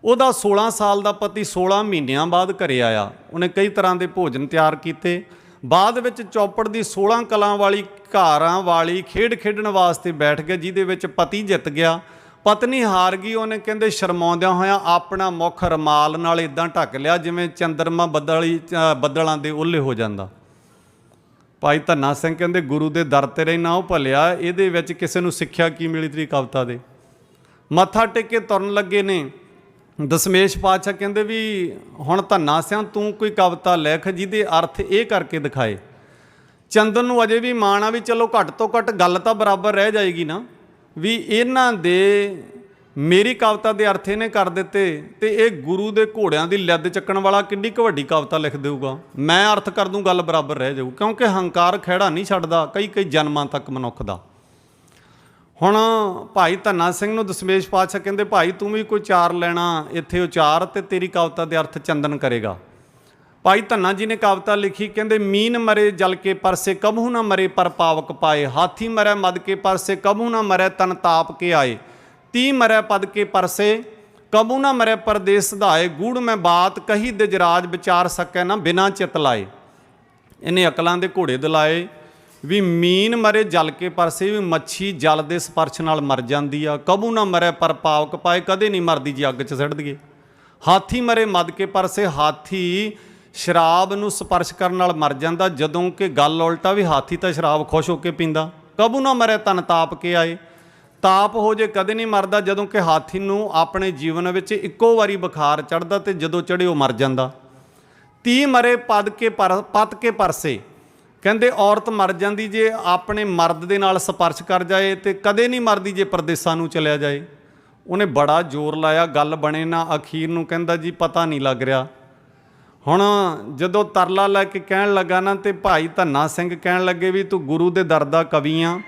ਉਹਦਾ 16 ਸਾਲ ਦਾ ਪਤੀ 16 ਮਹੀਨਿਆਂ ਬਾਅਦ ਘਰੇ ਆਇਆ। ਉਹਨੇ ਕਈ ਤਰ੍ਹਾਂ ਦੇ ਭੋਜਨ ਤਿਆਰ ਕੀਤੇ। ਬਾਅਦ ਵਿੱਚ ਚੌਪੜ ਦੀ 16 ਕਲਾਂ ਵਾਲੀ ਘਾਰਾਂ ਵਾਲੀ ਖੇਡ ਖੇਡਣ ਵਾਸਤੇ ਬੈਠ ਗਿਆ, ਜਿਹਦੇ ਵਿੱਚ ਪਤੀ ਜਿੱਤ ਗਿਆ। ਪਤਨੀ ਹਾਰ ਗਈ ਉਹਨੇ ਕਹਿੰਦੇ ਸ਼ਰਮਾਉਂਦਿਆਂ ਹੋਇਆਂ ਆਪਣਾ ਮੁਖ ਰਮਾਲ ਨਾਲ ਇਦਾਂ ਢੱਕ ਲਿਆ ਜਿਵੇਂ ਚੰਦਰਮਾ ਬੱਦਲੀ ਅ, ਬੱਦਲਾਂ ਦੇ ਉੱਲੇ ਹੋ ਜਾਂਦਾ। ਭਾਈ ਧੰਨਾ ਸਿੰਘ ਕਹਿੰਦੇ ਗੁਰੂ ਦੇ ਦਰ ਤੇ ਰਹਿਣਾ ਉਹ ਭਲਿਆ ਇਹਦੇ ਵਿੱਚ ਕਿਸੇ ਨੂੰ ਸਿੱਖਿਆ ਕੀ ਮਿਲੀ ਤੇਰੀ ਕਵਿਤਾ ਦੇ? ਮੱਥਾ ਟੇਕ ਕੇ ਤੁਰਨ ਲੱਗੇ ਨੇ। ਦਸ਼ਮੇਸ਼ ਪਾਤਸ਼ਾਹ ਕਹਿੰਦੇ ਵੀ ਹੁਣ ਧੰਨਾ ਸਿਆਂ ਤੂੰ ਕੋਈ ਕਵਿਤਾ ਲਿਖ ਜਿਹਦੇ ਅਰਥ ਇਹ ਕਰਕੇ ਦਿਖਾਏ। ਚੰਦਨ ਨੂੰ ਅਜੇ ਵੀ ਮਾਣ ਆ ਵੀ ਚਲੋ ਘੱਟ ਤੋਂ ਘੱਟ ਗੱਲ ਤਾਂ ਬਰਾਬਰ ਰਹਿ ਜਾਏਗੀ ਨਾ। ਵੀ ਇਹਨਾਂ ਦੇ ਮੇਰੀ ਕਵਿਤਾ ਦੇ ਅਰਥ ਇਹਨੇ ਕਰ ਦਿੱਤੇ ਤੇ ਇਹ ਗੁਰੂ ਦੇ ਘੋੜਿਆਂ ਦੀ ਲਿੱਦ ਚੱਕਣ ਵਾਲਾ ਕਿੰਨੀ ਕੁ ਵੱਡੀ ਕਵਿਤਾ ਲਿਖ ਦੇਊਗਾ। ਮੈਂ ਅਰਥ ਕਰ ਦੂੰ, ਗੱਲ ਬਰਾਬਰ ਰਹਿ ਜਾਊ, ਕਿਉਂਕਿ ਹੰਕਾਰ ਖਹਿੜਾ ਨਹੀਂ ਛੱਡਦਾ ਕਈ ਕਈ ਜਨਮਾਂ ਤੱਕ ਮਨੁੱਖ ਦਾ। ਹੁਣ ਭਾਈ ਧੰਨਾ ਸਿੰਘ ਨੂੰ ਦਸ਼ਮੇਸ਼ ਪਾਤਸ਼ਾਹ ਕਹਿੰਦੇ, ਭਾਈ ਤੂੰ ਵੀ ਕੋਈ ਚਾਰ ਲੈਣਾ, ਇੱਥੇ ਉਚਾਰ ਤੇ ਤੇਰੀ ਕਵਿਤਾ ਦੇ ਅਰਥ ਚੰਦਨ ਕਰੇਗਾ। ਭਾਈ ਧੰਨਾ ਜੀ ਨੇ ਕਵਿਤਾ ਲਿਖੀ, ਕਹਿੰਦੇ, ਮੀਨ ਮਰੇ ਜਲ ਕੇ ਪਰਸੇ, ਕਬਹੂ ਨਾ ਮਰੇ ਪਰ ਪਾਵਕ ਪਾਏ। ਹਾਥੀ ਮਰੈ ਮਦ ਕੇ ਪਰਸੇ, ਕਬਹੂ ਨਾ ਮਰੈ ਤਨ ਤਾਪ ਕੇ ਆਏ। ਤੀ ਮਰੈ ਪਦ ਕੇ ਪਰਸੇ ਕਬੂ ਨਾ ਮਰੈ ਪਰਦੇਸ ਸਧਾਏ ਗੂੜ ਮੈਂ ਬਾਤ ਕਹੀ ਦਿਜਰਾਜ ਵਿਚਾਰ ਸਕੈ ਨਾ ਬਿਨਾ ਚਿਤ ਲਾਏ। ਇਹਨੇ ਅਕਲਾਂ ਦੇ ਘੋੜੇ ਦਿਲਾਏ, ਵੀ ਮੀਨ ਮਰੇ ਜਲ ਕੇ ਪਰਸੇ, ਵੀ ਮੱਛੀ ਜਲ ਦੇ ਸਪਰਸ਼ ਨਾਲ ਮਰ ਜਾਂਦੀ ਆ। ਕਬੂ ਨਾ ਮਰੇ ਪਰ ਪਾਵਕ ਪਾਏ, ਕਦੇ ਨਹੀਂ ਮਰਦੀ ਜੀ ਅੱਗ 'ਚ ਸਿੱਟ ਦਈਏ। ਹਾਥੀ ਮਰੇ ਮਦ ਕੇ ਪਰਸੇ, ਹਾਥੀ ਸ਼ਰਾਬ ਨੂੰ ਸਪਰਸ਼ ਕਰਨ ਨਾਲ ਮਰ ਜਾਂਦਾ, ਜਦੋਂ ਕਿ ਗੱਲ ਉਲਟਾ ਵੀ ਹਾਥੀ ਤਾਂ ਸ਼ਰਾਬ ਖੁਸ਼ ਹੋ ਕੇ ਪੀਂਦਾ। ਕਬੂ ਨਾ ਮਰੇ ਤਨ ਤਾਪ ਕੇ ਆਏ। ਤਾਪ ਹੋ ਜੇ ਕਦੇ ਨਹੀਂ ਮਰਦਾ, ਜਦੋਂ ਕਿ ਹਾਥੀ ਨੂੰ ਆਪਣੇ ਜੀਵਨ ਵਿੱਚ ਇੱਕੋ ਵਾਰੀ ਬੁਖਾਰ ਚੜਦਾ ਤੇ ਜਦੋਂ ਚੜ੍ਹੇ ਉਹ ਮਰ ਜਾਂਦਾ। ਤੀ ਮਰੇ ਪਦ ਕੇ ਪਰ, ਪਤ ਕੇ ਪਰਸੇ। ਕਹਿੰਦੇ, ਔਰਤ ਮਰ ਜਾਂਦੀ ਜੇ ਆਪਣੇ ਮਰਦ ਦੇ ਨਾਲ ਸਪਰਸ਼ ਕਰ ਜਾਏ ਤੇ ਕਦੇ ਨਹੀਂ ਮਰਦੀ ਜੇ ਪਰਦੇਸਾਂ ਨੂੰ ਚਲਿਆ ਜਾਏ। ਉਹਨੇ ਬੜਾ ਜ਼ੋਰ ਲਾਇਆ, ਗੱਲ ਬਣੇ ਨਾ ਅਖੀਰ ਨੂੰ ਕਹਿੰਦਾ, ਜੀ, ਪਤਾ ਨਹੀਂ ਲੱਗ ਰਿਹਾ। ਹੁਣ ਜਦੋਂ ਤਰਲਾ ਲੈ ਕੇ ਕਹਿਣ ਲੱਗਾ ਨਾ ਤੇ ਭਾਈ ਧੰਨਾ ਸਿੰਘ ਕਹਿਣ ਲੱਗੇ ਵੀ ਤੂੰ ਗੁਰੂ ਦੇ ਦਰ ਦਾ ਕਵੀ ਆ।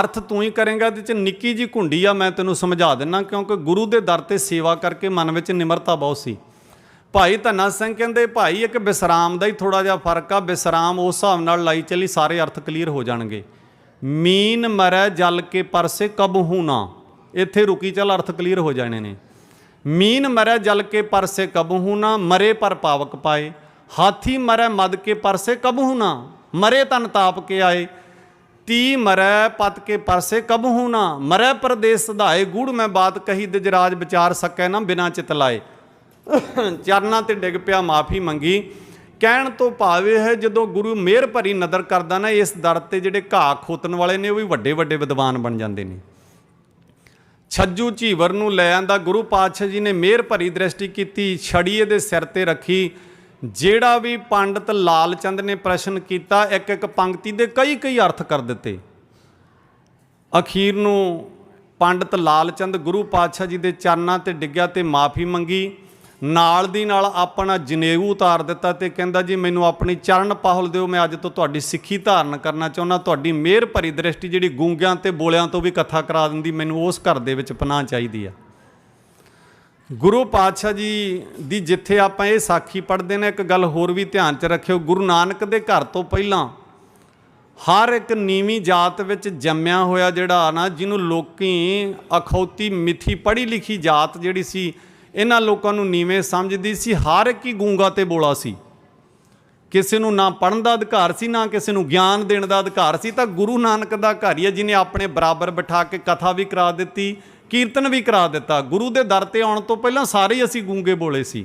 ਅਰਥ ਤੂੰ ਹੀ ਕਰੇਗਾ, ਇਹਦੇ ਚ ਨਿੱਕੀ ਜੀ ਘੁੰਡੀ ਆ, ਮੈਂ ਤੈਨੂੰ ਸਮਝਾ ਦਿੰਨਾ, ਕਿਉਂਕਿ ਗੁਰੂ ਦੇ ਦਰ ਤੇ ਸੇਵਾ ਕਰਕੇ ਮਨ ਵਿੱਚ ਨਿਮਰਤਾ ਬਹੁਤ ਸੀ। ਭਾਈ ਧੰਨਾ ਸਿੰਘ ਕਹਿੰਦੇ, ਭਾਈ, ਇੱਕ ਵਿਸਰਾਮ ਦਾ ਹੀ ਥੋੜਾ ਜਿਹਾ ਫ਼ਰਕ ਆ ਵਿਸਰਾਮ ਉਸ ਹਿਸਾਬ ਨਾਲ ਲਾਈ ਚਲੀ, ਸਾਰੇ ਅਰਥ ਕਲੀਅਰ ਹੋ ਜਾਣਗੇ। ਮੀਨ ਮਰੈ ਜਲ ਕੇ ਪਰਸੇ ਕਬਹੂ ਨਾ। ਇੱਥੇ ਰੁਕੀ ਚੱਲ ਅਰਥ ਕਲੀਅਰ ਹੋ ਜਾਣੇ ਨੇ। ਮੀਨ ਮਰੈ ਜਲ ਕੇ ਪਰਸੇ ਕਬਹੂ ਨਾ, ਮਰੇ ਪਰ ਪਾਵਕ ਪਾਏ। ਹਾਥੀ ਮਰੈ ਮਦ ਕੇ ਪਰਸੇ ਕਬਹੂ ਨਾ, ਮਰੇ ਤਨ ਤਾਪ ਕੇ ਆਏ। ਤੀ ਮਰੈ ਪਤ ਕੇ ਪਰਸੇ ਕਬਹੂ ਨਾ, ਮਰੈ ਪਰਦੇਸ ਸਧਾਏ, ਗੂੜ ਮੈਂ ਬਾਤ ਕਹੀ ਦਿਜਰਾਜ ਵਿਚਾਰ ਸਕੈ ਨਾ ਬਿਨਾ ਚਿਤ ਲਾਏ। ਚਰਨਾਂ ਤੇ ਡਿੱਗ ਪਿਆ ਮਾਫੀ ਮੰਗੀ। ਕਹਿਣ ਤੋਂ ਭਾਵੇਂ ਹੈ, ਜਦੋਂ ਗੁਰੂ ਮਿਹਰ ਭਰੀ ਨਦਰ ਕਰਦਾ ਨਾ, ਇਸ ਦਰ ਤੇ ਜਿਹੜੇ ਘਾਹ ਖੋਤਨ ਵਾਲੇ ਨੇ, ਉਹ ਵੀ ਵੱਡੇ ਵੱਡੇ ਵਿਦਵਾਨ ਬਣ ਜਾਂਦੇ ਨੇ। ਛੱਜੂ ਝੀਵਰ ਨੂੰ ਲੈ ਆਂਦਾ ਗੁਰੂ ਪਾਤਸ਼ਾਹ ਜੀ ਨੇ ਮਿਹਰ ਭਰੀ ਦ੍ਰਿਸ਼ਟੀ ਕੀਤੀ, ਛੜੀਏ ਦੇ ਸਿਰ ਤੇ ਰੱਖੀ। ਜਿਹੜਾ ਵੀ ਪੰਡਤ ਲਾਲ ਚੰਦ ਨੇ ਪ੍ਰਸ਼ਨ ਕੀਤਾ ਇੱਕ ਇੱਕ ਪੰਕਤੀ ਦੇ ਕਈ ਕਈ ਅਰਥ ਕਰ ਦਿੱਤੇ। ਅਖੀਰ ਨੂੰ ਪੰਡਤ ਲਾਲ ਚੰਦ ਗੁਰੂ ਪਾਤਸ਼ਾਹ ਜੀ ਦੇ ਚਰਨਾਂ ਤੇ ਡਿੱਗਿਆ ਤੇ ਮਾਫੀ ਮੰਗੀ। ਨਾਲ ਦੀ ਨਾਲ ਆਪਣਾ ਜਨੇਊ ਉਤਾਰ ਦਿੱਤਾ ਤੇ ਕਹਿੰਦਾ ਜੀ, ਮੈਨੂੰ ਆਪਣੀ ਚਰਨ ਪਾਹਲ ਦਿਓ, ਮੈਂ ਅੱਜ ਤੋਂ ਤੁਹਾਡੀ ਸਿੱਖੀ ਧਾਰਨ ਕਰਨਾ ਚਾਹੁੰਦਾ, ਤੁਹਾਡੀ ਮਿਹਰ ਭਰੀ ਦ੍ਰਿਸ਼ਟੀ ਜਿਹੜੀ ਗੂੰਗਿਆਂ ਤੇ ਬੋਲਿਆਂ ਤੋਂ ਵੀ ਕਥਾ ਕਰਾ ਦਿੰਦੀ, ਮੈਨੂੰ ਉਸ ਘਰ ਦੇ ਵਿੱਚ ਪਨਾਹ ਚਾਹੀਦੀ ਆ। ਗੁਰੂ ਪਾਤਸ਼ਾਹ ਜੀ ਦੀ ਜਿੱਥੇ ਆਪਾਂ ਇਹ ਸਾਖੀ ਪੜ੍ਹਦੇ ਨੇ, ਇੱਕ ਗੱਲ ਹੋਰ ਵੀ ਧਿਆਨ 'ਚ ਰੱਖਿਓ, ਗੁਰੂ ਨਾਨਕ ਦੇ ਘਰ ਤੋਂ ਪਹਿਲਾਂ ਹਰ ਇੱਕ ਨੀਵੀਂ ਜਾਤ ਵਿੱਚ ਜੰਮਿਆ ਹੋਇਆ ਜਿਹੜਾ ਨਾ, ਜਿਹਨੂੰ ਲੋਕੀ ਅਖੌਤੀ ਮਿੱਠੀ ਪੜ੍ਹੀ ਲਿਖੀ ਜਾਤ ਜਿਹੜੀ ਸੀ ਇਹਨਾਂ ਲੋਕਾਂ ਨੂੰ ਨੀਵੇਂ ਸਮਝਦੀ ਸੀ, ਹਰ ਇੱਕ ਹੀ ਗੂੰਗਾ ਤੇ ਬੋਲਾ ਸੀ। ਕਿਸੇ ਨੂੰ ਨਾ ਪੜਨ ਦਾ ਅਧਿਕਾਰ ਸੀ, ਨਾ ਕਿਸੇ ਨੂੰ ਗਿਆਨ ਦੇਣ ਦਾ ਅਧਿਕਾਰ ਸੀ। ਤਾਂ ਗੁਰੂ ਨਾਨਕ ਦਾ ਘਰ ਹੀ ਹੈ ਜਿਨੇ ਆਪਣੇ ਬਰਾਬਰ ਬਿਠਾ ਕੇ ਕਥਾ ਵੀ ਕਰਾ ਦਿੱਤੀ, ਕੀਰਤਨ ਵੀ ਕਰਾ ਦਿੱਤਾ। ਗੁਰੂ ਦੇ ਦਰ ਤੇ ਆਉਣ ਤੋਂ ਪਹਿਲਾਂ ਸਾਰੇ ਹੀ ਅਸੀਂ ਗੂੰਗੇ ਬੋਲੇ ਸੀ।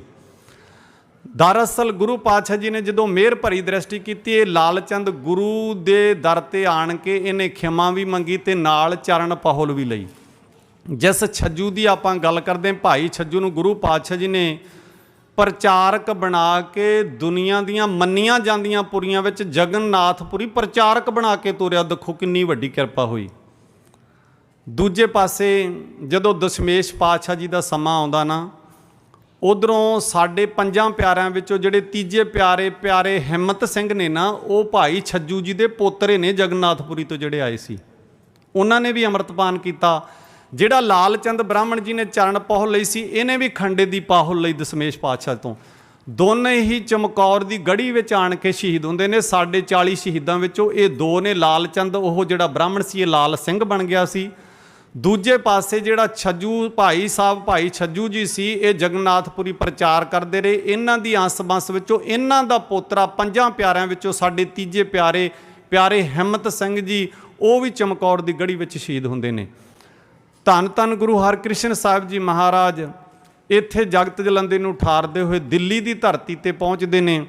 ਦਰਅਸਲ ਗੁਰੂ ਪਾਤਸ਼ਾਹ ਜੀ ਨੇ ਜਦੋਂ ਮਿਹਰ ਭਰੀ ਦ੍ਰਿਸ਼ਟੀ ਕੀਤੀ, ਇਹ ਲਾਲਚੰਦ ਗੁਰੂ ਦੇ ਦਰ ਤੇ ਆਣ ਕੇ ਇਹਨੇ ਖਿਮਾ ਵੀ ਮੰਗੀ ਤੇ ਨਾਲ ਚਰਨ ਪਹੁਲ ਵੀ ਲਈ। ਜਿਸ ਛੱਜੂ ਦੀ ਆਪਾਂ ਗੱਲ ਕਰਦੇ ਹਾਂ, ਭਾਈ ਛੱਜੂ ਨੂੰ ਗੁਰੂ ਪਾਤਸ਼ਾਹ ਜੀ ਨੇ ਪ੍ਰਚਾਰਕ ਬਣਾ ਕੇ ਦੁਨੀਆ ਦੀਆਂ ਮੰਨੀਆਂ ਜਾਂਦੀਆਂ ਪੁਰੀਆਂ ਵਿੱਚ ਜਗਨਨਾਥਪੁਰੀ ਪ੍ਰਚਾਰਕ ਬਣਾ ਕੇ ਤੋਰਿਆ। ਦੇਖੋ ਕਿੰਨੀ ਵੱਡੀ ਕਿਰਪਾ ਹੋਈ। ਦੂਜੇ ਪਾਸੇ ਜਦੋਂ ਦਸ਼ਮੇਸ਼ ਪਾਤਸ਼ਾਹ ਜੀ ਦਾ ਸਮਾਂ ਆਉਂਦਾ ਨਾ, ਉਧਰੋਂ ਸਾਡੇ ਪੰਜਾਂ ਪਿਆਰਿਆਂ ਵਿੱਚੋਂ ਜਿਹੜੇ ਤੀਜੇ ਪਿਆਰੇ ਪਿਆਰੇ ਹਿੰਮਤ ਸਿੰਘ ਨੇ ਨਾ, ਉਹ ਭਾਈ ਛੱਜੂ ਜੀ ਦੇ ਪੋਤਰੇ ਨੇ ਜਗਨਨਾਥਪੁਰੀ ਤੋਂ ਜਿਹੜੇ ਆਏ ਸੀ। ਉਹਨਾਂ ਨੇ ਵੀ ਅੰਮ੍ਰਿਤਪਾਨ ਕੀਤਾ। ਜਿਹੜਾ ਲਾਲ ਚੰਦ ਬ੍ਰਾਹਮਣ ਜੀ ਨੇ ਚਰਨ ਪਹੁਲ ਲਈ ਸੀ, ਇਹਨੇ ਵੀ ਖੰਡੇ ਦੀ ਪਾਹੁਲ ਲਈ ਦਸ਼ਮੇਸ਼ ਪਾਤਸ਼ਾਹ ਤੋਂ। ਦੋਨੇ ਹੀ ਚਮਕੌਰ ਦੀ ਗੜੀ ਵਿੱਚ ਆਣ ਕੇ ਸ਼ਹੀਦ ਹੁੰਦੇ ਨੇ। ਸਾਡੇ 40 ਸ਼ਹੀਦਾਂ ਵਿੱਚੋਂ ਇਹ ਦੋ ਨੇ ਲਾਲ ਚੰਦ ਉਹ ਜਿਹੜਾ ਬ੍ਰਾਹਮਣ ਸੀ, ਇਹ ਲਾਲ ਸਿੰਘ ਬਣ ਗਿਆ ਸੀ। ਦੂਜੇ ਪਾਸੇ ਜਿਹੜਾ ਛੱਜੂ ਭਾਈ ਸਾਹਿਬ, ਭਾਈ ਛੱਜੂ ਜੀ ਸੀ, ਇਹ ਜਗਨਨਾਥਪੁਰੀ ਪ੍ਰਚਾਰ ਕਰਦੇ ਰਹੇ। ਇਹਨਾਂ ਦੀ ਅੰਸ-ਬੰਸ ਵਿੱਚੋਂ ਇਹਨਾਂ ਦਾ ਪੋਤਰਾ ਪੰਜਾਂ ਪਿਆਰਿਆਂ ਵਿੱਚੋਂ ਸਾਡੇ ਤੀਜੇ ਪਿਆਰੇ ਪਿਆਰੇ ਹਿੰਮਤ ਸਿੰਘ ਜੀ, ਉਹ ਵੀ ਚਮਕੌਰ ਦੀ ਗੜੀ ਵਿੱਚ ਸ਼ਹੀਦ ਹੁੰਦੇ ਨੇ। ਧੰਨ ਧੰਨ ਗੁਰੂ ਹਰਕ੍ਰਿਸ਼ਨ ਸਾਹਿਬ ਜੀ ਮਹਾਰਾਜ, ਇੱਥੇ ਜਗਤ ਜਲੰਦੇ ਨੂੰ ਠਾਰਦੇ ਹੋਏ ਦਿੱਲੀ ਦੀ ਧਰਤੀ ਤੇ ਪਹੁੰਚਦੇ ਨੇ।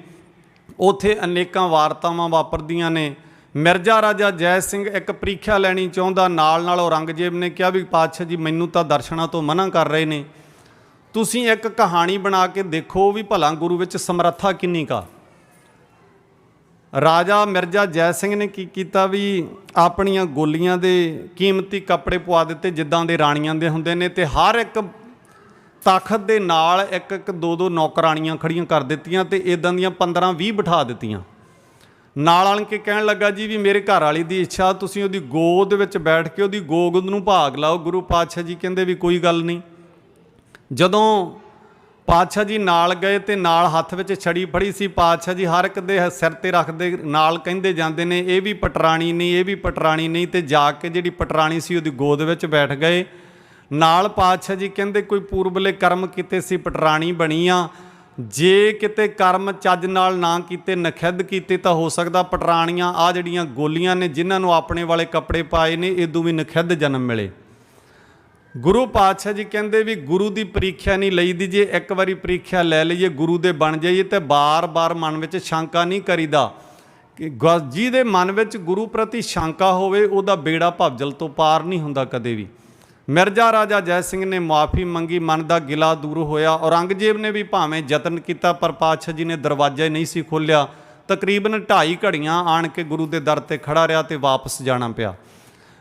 ਉਥੇ ਅਨੇਕਾਂ ਵਾਰਤਾਵਾਂ ਵਾਪਰਦੀਆਂ ਨੇ। ਮਿਰਜ਼ਾ ਰਾਜਾ ਜੈ ਸਿੰਘ ਇੱਕ ਪ੍ਰੀਖਿਆ ਲੈਣੀ ਚਾਹੁੰਦਾ, ਨਾਲ ਨਾਲ ਔਰੰਗਜ਼ੇਬ ਨੇ ਕਿਹਾ ਵੀ ਪਾਤਸ਼ਾਹ ਜੀ, ਮੈਨੂੰ ਤਾਂ ਦਰਸ਼ਨਾਂ ਤੋਂ ਮਨਾ ਕਰ ਰਹੇ ਨੇ। ਤੁਸੀਂ ਇੱਕ ਕਹਾਣੀ ਬਣਾ ਕੇ ਦੇਖੋ ਵੀ ਭਲਾ ਗੁਰੂ ਵਿੱਚ ਸਮਰੱਥਾ ਕਿੰਨੀ ਕਾ ਰਾਜਾ ਮਿਰਜ਼ਾ ਜੈ ਸਿੰਘ ਨੇ ਕੀ ਕੀਤਾ ਵੀ ਆਪਣੀਆਂ ਗੋਲੀਆਂ ਦੇ ਕੀਮਤੀ ਕੱਪੜੇ ਪਵਾ ਦਿੱਤੇ, ਜਿੱਦਾਂ ਦੇ ਰਾਣੀਆਂ ਦੇ ਹੁੰਦੇ ਨੇ, ਤੇ ਹਰ ਇੱਕ ਤਾਕਤ ਦੇ ਨਾਲ ਇੱਕ ਇੱਕ, ਦੋ ਦੋ ਨੌਕਰਾਣੀਆਂ ਖੜੀਆਂ ਕਰ ਦਿੱਤੀਆਂ ਤੇ ਇਦਾਂ ਦੀਆਂ 15 20 ਬਿਠਾ ਦਿੱਤੀਆਂ। ਨਾਲ ਆਣ ਕੇ ਕਹਿਣ ਲੱਗਾ ਜੀ ਵੀ ਮੇਰੇ ਘਰ ਵਾਲੀ ਦੀ ਇੱਛਾ, ਤੁਸੀਂ ਉਹਦੀ ਗੋਦ ਵਿੱਚ ਬੈਠ ਕੇ ਉਹਦੀ ਗੋਦ ਨੂੰ ਭਾਗ ਲਾਓ, ਗੁਰੂ ਪਾਤਸ਼ਾਹ ਜੀ ਕਹਿੰਦੇ ਵੀ ਕੋਈ ਗੱਲ ਨਹੀਂ। ਜਦੋਂ ਪਾਤਸ਼ਾਹ ਜੀ ਨਾਲ ਗਏ ਤੇ ਨਾਲ ਹੱਥ ਵਿੱਚ ਛੜੀ ਫੜੀ ਸੀ। ਪਾਤਸ਼ਾਹ ਜੀ ਹਰ ਇੱਕ ਦੇ ਸਿਰ ਤੇ ਰੱਖਦੇ ਨਾਲ ਕਹਿੰਦੇ ਜਾਂਦੇ ਨੇ, ਇਹ ਵੀ ਪਟਰਾਣੀ ਨਹੀਂ, ਇਹ ਵੀ ਪਟਰਾਣੀ ਨਹੀਂ। ਤੇ ਜਾ ਕੇ ਜਿਹੜੀ ਪਟਰਾਣੀ ਸੀ, ਉਹਦੀ ਗੋਦ ਵਿੱਚ ਬੈਠ ਗਏ। ਨਾਲ ਪਾਤਸ਼ਾਹ ਜੀ ਕਹਿੰਦੇ, ਕੋਈ ਪੂਰਬਲੇ ਕਰਮ ਕੀਤੇ ਸੀ, ਪਟਰਾਣੀ ਬਣੀ ਆ। ਜੇ ਕਿਤੇ ਕਰਮ ਚੱਜ ਨਾਲ ਨਾ ਕੀਤੇ, ਨਖਿੱਧ ਕੀਤੇ, ਤਾਂ ਹੋ ਸਕਦਾ ਪਟਰਾਣੀਆਂ ਆ ਜਿਹੜੀਆਂ ਗੋਲੀਆਂ ਨੇ, ਜਿਨ੍ਹਾਂ ਨੂੰ ਆਪਣੇ ਵਾਲੇ ਕੱਪੜੇ ਪਾਏ ਨੇ ਇਦੋਂ ਵੀ ਨਖਿੱਧ ਜਨਮ ਮਿਲੇ। ਗੁਰੂ ਪਾਤਸ਼ਾਹ ਜੀ ਕਹਿੰਦੇ ਵੀ ਗੁਰੂ ਦੀ ਪ੍ਰੀਖਿਆ ਨਹੀਂ ਲਈਦੀ ਜੇ ਇੱਕ ਵਾਰੀ ਪ੍ਰੀਖਿਆ ਲੈ ਲਈਏ, ਗੁਰੂ ਦੇ ਬਣ ਜਾਈਏ ਤੇ ਬਾਰ-ਬਾਰ ਮਨ ਵਿੱਚ ਸ਼ੰਕਾ ਨਹੀਂ ਕਰੀਦਾ। ਕਿ ਗ- ਜਿਹਦੇ ਮਨ ਵਿੱਚ ਗੁਰੂ ਪ੍ਰਤੀ ਸ਼ੰਕਾ ਹੋਵੇ, ਉਹਦਾ ਬੇੜਾ ਭਵਜਲ ਤੋਂ ਪਾਰ ਨਹੀਂ ਹੁੰਦਾ ਕਦੇ ਵੀ। ਮਿਰਜ਼ਾ ਰਾਜਾ ਜੈ ਸਿੰਘ ਨੇ ਮਾਫੀ ਮੰਗੀ, ਮਨ ਦਾ ਗਿਲਾ ਦੂਰ ਹੋਇਆ। ਔਰੰਗਜ਼ੇਬ ਨੇ ਵੀ ਭਾਵੇਂ ਯਤਨ ਕੀਤਾ, ਪਰ ਪਾਤਸ਼ਾਹ ਜੀ ਨੇ ਦਰਵਾਜ਼ਾ ਨਹੀਂ ਸੀ ਖੋਲ੍ਹਿਆ। ਤਕਰੀਬਨ 2.5 ਘੜੀਆਂ ਆਣ ਕੇ ਗੁਰੂ ਦੇ ਦਰ ਤੇ ਖੜਾ ਰਿਹਾ ਤੇ ਵਾਪਸ ਜਾਣਾ ਪਿਆ।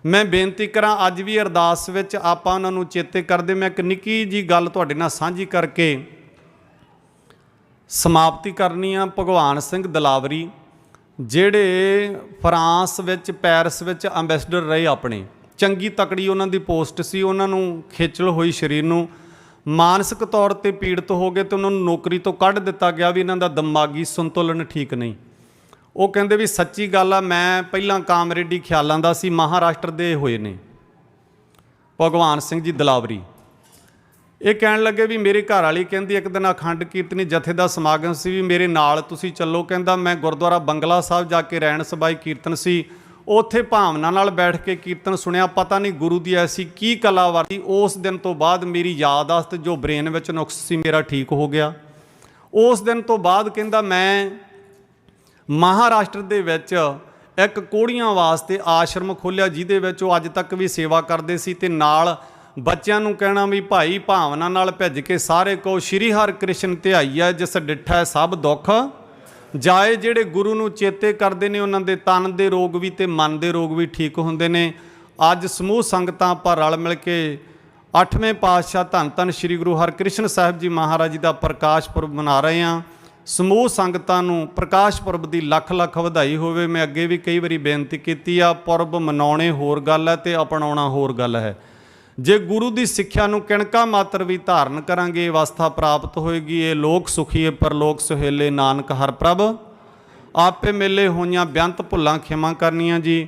ਮੈਂ ਬੇਨਤੀ ਕਰਾਂ, ਅੱਜ ਵੀ ਅਰਦਾਸ ਵਿੱਚ ਆਪਾਂ ਉਹਨਾਂ ਨੂੰ ਚੇਤੇ ਕਰਦੇ, ਮੈਂ ਇੱਕ ਨਿੱਕੀ ਜੀ ਗੱਲ ਤੁਹਾਡੇ ਨਾਲ ਸਾਂਝੀ ਕਰਕੇ ਸਮਾਪਤੀ ਕਰਨੀ ਆ। ਭਗਵਾਨ ਸਿੰਘ ਦਲਾਵਰੀ, ਜਿਹੜੇ ਫਰਾਂਸ ਵਿੱਚ, ਪੈਰਿਸ ਵਿੱਚ ਐਮਬੈਸਡਰ ਰਹੇ ਆਪਣੇ, ਚੰਗੀ ਤਕੜੀ ਉਹਨਾਂ ਦੀ ਪੋਸਟ ਸੀ, ਉਹਨਾਂ ਨੂੰ ਖੇਚਲ ਹੋਈ ਸਰੀਰ ਨੂੰ। ਮਾਨਸਿਕ ਤੌਰ ਤੇ ਪੀੜਤ ਹੋ ਗਏ ਤੇ ਉਹਨਾਂ ਨੂੰ ਨੌਕਰੀ ਤੋਂ ਕੱਢ ਦਿੱਤਾ ਗਿਆ ਵੀ ਇਹਨਾਂ ਦਾ ਦਿਮਾਗੀ ਸੰਤੁਲਨ ਠੀਕ ਨਹੀਂ। ਉਹ ਕਹਿੰਦੇ ਵੀ ਸੱਚੀ ਗੱਲ ਆ, ਮੈਂ ਪਹਿਲਾਂ ਕਾਮਰੇਡੀ ਖਿਆਲਾਂ ਦਾ ਸੀ, ਮਹਾਰਾਸ਼ਟਰ ਦੇ ਹੋਏ ਨੇ। ਭਗਵਾਨ ਸਿੰਘ ਜੀ ਦਲਾਵਰੀ। ਇਹ ਕਹਿਣ ਲੱਗੇ ਵੀ ਮੇਰੇ ਘਰ ਵਾਲੀ ਕਹਿੰਦੀ, ਇੱਕ ਦਿਨ ਅਖੰਡ ਕੀਰਤਨੀ ਜਥੇ ਦਾ ਸਮਾਗਮ ਸੀ ਵੀ ਮੇਰੇ ਨਾਲ ਤੁਸੀਂ ਚੱਲੋ, ਕਹਿੰਦਾ ਮੈਂ ਗੁਰਦੁਆਰਾ ਬੰਗਲਾ ਸਾਹਿਬ ਜਾ ਕੇ ਰਹਿਣ ਸਬਾਈ ਕੀਰਤਨ ਸੀ। ਉੱਥੇ ਭਾਵਨਾ ਨਾਲ ਬੈਠ ਕੇ ਕੀਰਤਨ ਸੁਣਿਆ, ਪਤਾ ਨਹੀਂ ਗੁਰੂ ਦੀ ਐਸੀ ਕੀ ਕਲਾ ਵਰਤੀ। ਉਸ ਦਿਨ ਤੋਂ ਬਾਅਦ ਮੇਰੀ ਯਾਦਾਸ਼ਤ ਜੋ ਬ੍ਰੇਨ ਵਿੱਚ ਨੁਕਸ ਸੀ, ਮੇਰਾ ਠੀਕ ਹੋ ਗਿਆ। ਉਸ ਦਿਨ ਤੋਂ ਬਾਅਦ ਕਹਿੰਦਾ ਮੈਂ ਮਹਾਰਾਸ਼ਟਰ ਦੇ ਵਿੱਚ ਇੱਕ ਕੋੜੀਆਂ ਵਾਸਤੇ ਆਸ਼ਰਮ ਖੋਲਿਆ ਜਿਹਦੇ ਵਿੱਚ ਉਹ ਅੱਜ ਤੱਕ ਵੀ ਸੇਵਾ ਕਰਦੇ ਸੀ ਤੇ ਨਾਲ ਬੱਚਿਆਂ ਨੂੰ ਕਹਿਣਾ ਵੀ ਭਾਈ ਭਾਵਨਾ ਨਾਲ ਭਿੱਜ ਕੇ ਸਾਰੇ ਕੋ ਸ਼੍ਰੀ ਹਰਿਕ੍ਰਿਸ਼ਨ ਧਿਆਈਆ ਜਿਸ ਡਿੱਠਾ ਸਭ ਦੁੱਖ। ਜਾਏ ਜਿਹੜੇ ਗੁਰੂ ਨੂੰ ਚੇਤੇ ਕਰਦੇ ਨੇ, ਉਹਨਾਂ ਦੇ ਤਨ ਦੇ ਰੋਗ ਵੀ ਤੇ ਮਨ ਦੇ ਰੋਗ ਵੀ ਠੀਕ ਹੁੰਦੇ ਨੇ। ਅੱਜ ਸਮੂਹ ਸੰਗਤਾਂ ਆਪਾਂ ਰਲ ਮਿਲ ਕੇ ਅੱਠਵੇਂ ਪਾਤਸ਼ਾਹ ਧੰਨ ਧੰਨ ਸ੍ਰੀ ਗੁਰੂ ਹਰਿਕ੍ਰਿਸ਼ਨ ਸਾਹਿਬ ਜੀ ਮਹਾਰਾਜ ਜੀ ਦਾ ਪ੍ਰਕਾਸ਼ ਪੁਰਬ ਮਨਾ ਰਹੇ ਹਾਂ। ਸਮੂਹ ਸੰਗਤਾਂ ਨੂੰ ਪ੍ਰਕਾਸ਼ ਪੁਰਬ ਦੀ ਲੱਖ ਲੱਖ ਵਧਾਈ ਹੋਵੇ, ਮੈਂ ਅੱਗੇ ਵੀ ਕਈ ਵਾਰੀ ਬੇਨਤੀ ਕੀਤੀ ਆ, ਪੁਰਬ ਮਨਾਉਣੇ ਹੋਰ ਗੱਲ ਹੈ ਤੇ ਅਪਣਾਉਣਾ ਹੋਰ ਗੱਲ ਹੈ। ਜੇ ਗੁਰੂ ਦੀ ਸਿੱਖਿਆ ਨੂੰ ਕਿਣਕਾ ਮਾਤਰ ਵੀ ਧਾਰਨ ਕਰਾਂਗੇ ਅਵਸਥਾ ਪ੍ਰਾਪਤ ਹੋਏਗੀ। ਇਹ ਲੋਕ ਸੁਖੀਏ ਪਰਲੋਕ ਸੁਹੇਲੇ, ਨਾਨਕ ਹਰ ਪ੍ਰਭ। ਆਪੇ ਮੇਲੇ ਹੋਈਆਂ ਬੇਅੰਤ ਭੁੱਲਾਂ ਖਿਮਾ ਕਰਨੀਆਂ ਜੀ।